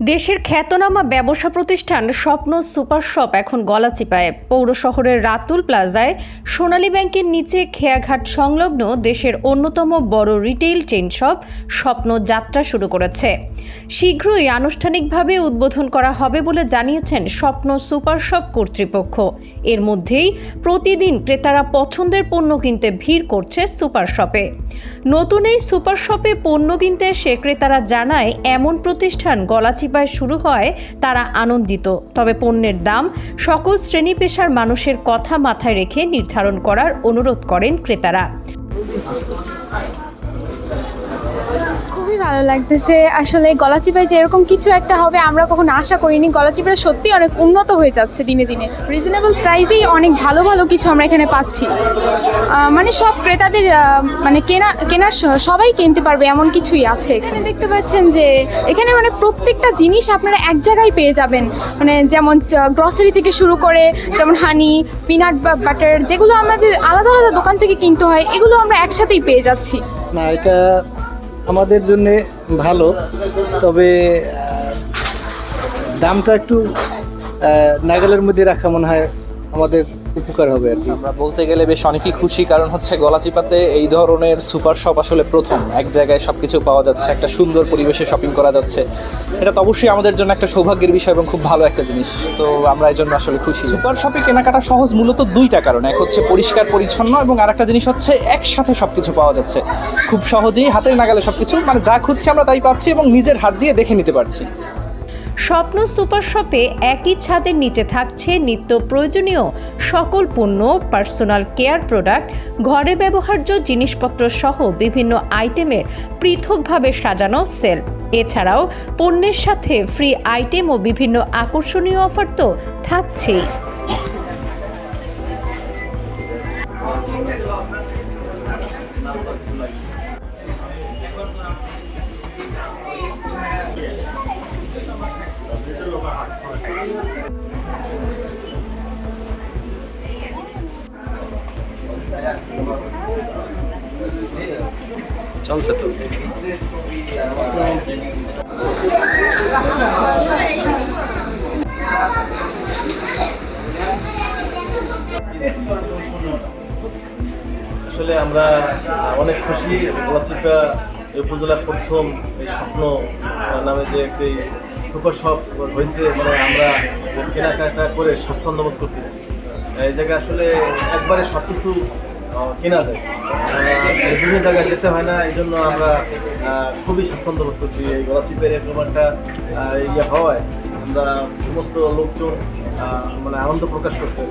দেশের খ্যাতনামা ব্যবসা প্রতিষ্ঠান স্বপ্ন সুপার শপ এখন গলাচিপায় পৌর শহরের রাতুল প্লাজায় সোনালী ব্যাংকের নিচে খেয়াঘাট সংলগ্ন দেশের অন্যতম বড় রিটেইল চেইন শপ স্বপ্ন যাত্রা শুরু করেছে। শীঘ্রই আনুষ্ঠানিকভাবে উদ্বোধন করা হবে বলে জানিয়েছেন স্বপ্ন সুপার শপ কর্তৃপক্ষ। এর মধ্যেই প্রতিদিন ক্রেতারা পছন্দের পণ্য কিনতে ভিড় করছে সুপার শপে। নতুন এই সুপার শপে পণ্য কিনতে ক্রেতারা জানায়, এমন প্রতিষ্ঠান গলাচিপায় শুরু হয়, তারা আনন্দিত। তবে পণ্যের দাম সকল শ্রেণি পেশার মানুষের কথা মাথায় রেখে নির্ধারণ করার অনুরোধ করেন ক্রেতারা। খুবই ভালো লাগতেছে। আসলে গলাচিপায় যে এরকম কিছু একটা হবে, আমরা কখনো আশা করিনি। গলাচিপাটা সত্যি অনেক উন্নত হয়ে যাচ্ছে দিনে দিনে। রিজনেবল প্রাইসেই অনেক ভালো ভালো কিছু আমরা এখানে পাচ্ছি। মানে সব ক্রেতাদের মানে কেনা, কেনার সবাই কিনতে পারবে, এমন কিছুই আছে এখানে। দেখতে পাচ্ছেন যে, এখানে মানে প্রত্যেকটা জিনিস আপনারা এক জায়গায় পেয়ে যাবেন। মানে যেমন গ্রসারি থেকে শুরু করে, যেমন হানি পিনাট বাটার যেগুলো আমাদের আলাদা আলাদা দোকান থেকে কিনতে হয়, এগুলো আমরা একসাথেই পেয়ে যাচ্ছি। না, এটা আমাদের জন্যে ভালো তবে দামটা একটু নাগালের মধ্যে রাখা মনে হয় আমাদের উপকার হবে আর কি। আমরা বলতে গেলে বেশ অনেকই খুশি কারণ হচ্ছে গলাচিপাতে এই ধরনের সুপার শপ আসলে প্রথম। এক জায়গায় সব কিছু পাওয়া যাচ্ছে একটা সুন্দর পরিবেশে শপিং করা যাচ্ছে। এটা তো অবশ্যই আমাদের জন্য একটা সৌভাগ্যের বিষয় এবং খুব ভালো একটা জিনিস। তো আমরা এই জন্য আসলে খুশি। সুপার শপে কেনাকাটা সহজ মূলত দুইটা কারণ। এক হচ্ছে পরিষ্কার পরিচ্ছন্ন এবং আরেকটা জিনিস হচ্ছে একসাথে সব কিছু পাওয়া যাচ্ছে। খুব সহজেই হাতের নাগালে সব কিছু মানে যা খুঁজছি আমরা তাই পাচ্ছি এবং নিজের হাত দিয়ে দেখে নিতে পারছি। স্বপ্ন সুপার শপে একই ছাদের নিচে থাকছে নিত্য প্রয়োজনীয় সকল পণ্য পার্সোনাল কেয়ার প্রোডাক্ট ঘরে ব্যবহার্য জিনিসপত্র সহ বিভিন্ন আইটেমের পৃথকভাবে সাজানো সেল। এছাড়াও পণ্যের সাথে ফ্রি আইটেম ও বিভিন্ন আকর্ষণীয় অফার তো থাকছেই। চলছে তো। আসলে আমরা অনেক খুশি। গলাচিপা এই উপজেলার প্রথম এই স্বপ্ন নামে যে একটি শপ হয়েছে মানে আমরা কেনাকাটা করে স্বাচ্ছন্দ্য বোধ করতেছি। এই জায়গায় আসলে একবারে সব কিছু কেনা যায়। বিভিন্ন জায়গায় যেতে হয় না, এই জন্য আমরা খুবই স্বাচ্ছন্দ্য বোধ করছি। এই গলাচিপের এরকম একটা ইয়ে হওয়ায় আমরা সমস্ত লোকজন মানে আনন্দ প্রকাশ করছে।